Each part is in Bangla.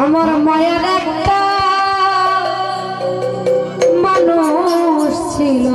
আমার মায়ের একটা মানুষ ছিল।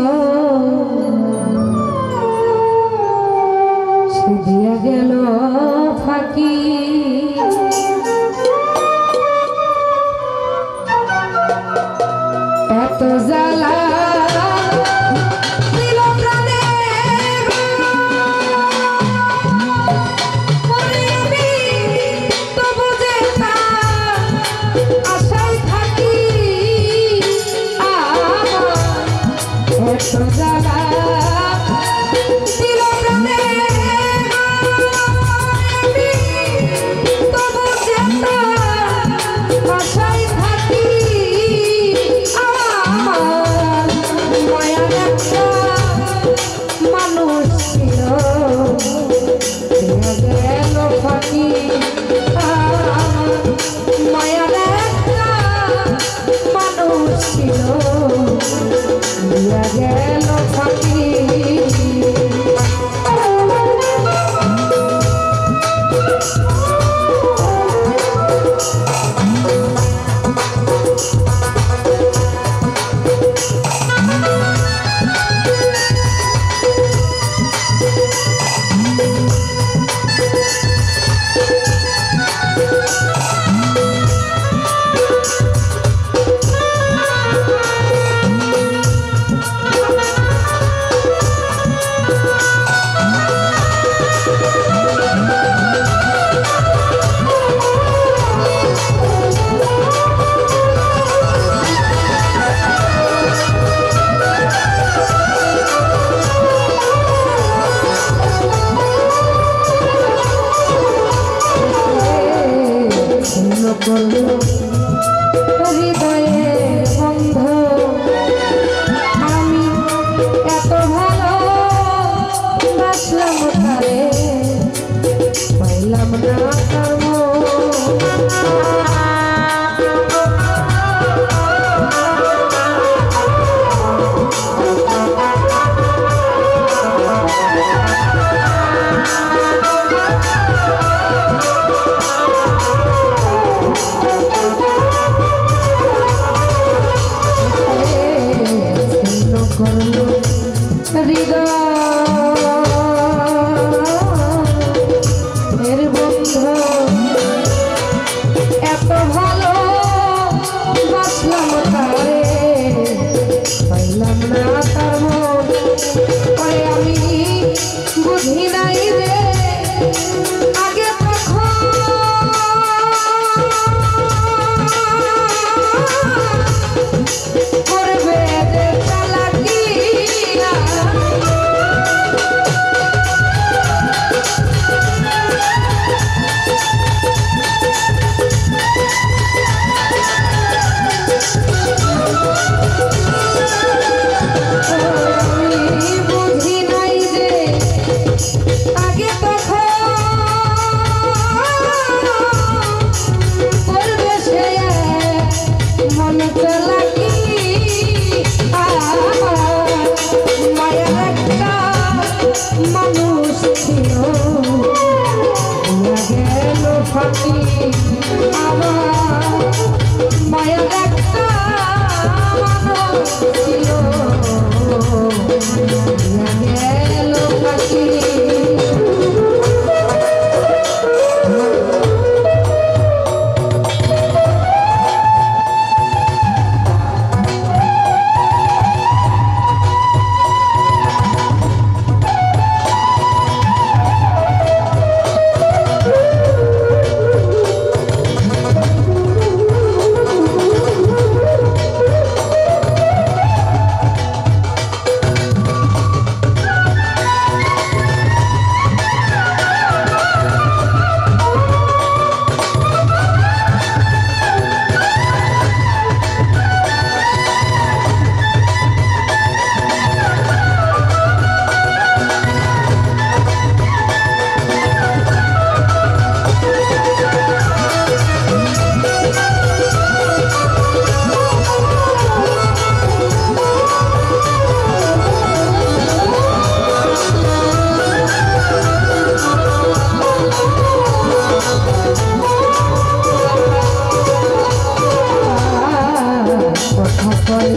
সকল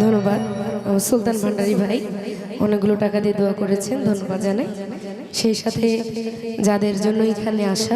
ধন্যবাদ সুলতান ভান্ডারী ভাই অনেকগুলো টাকা দিয়ে দোয়া করেছেন, ধন্যবাদ জানাই। সেই সাথে যাদের জন্য এখানে আসা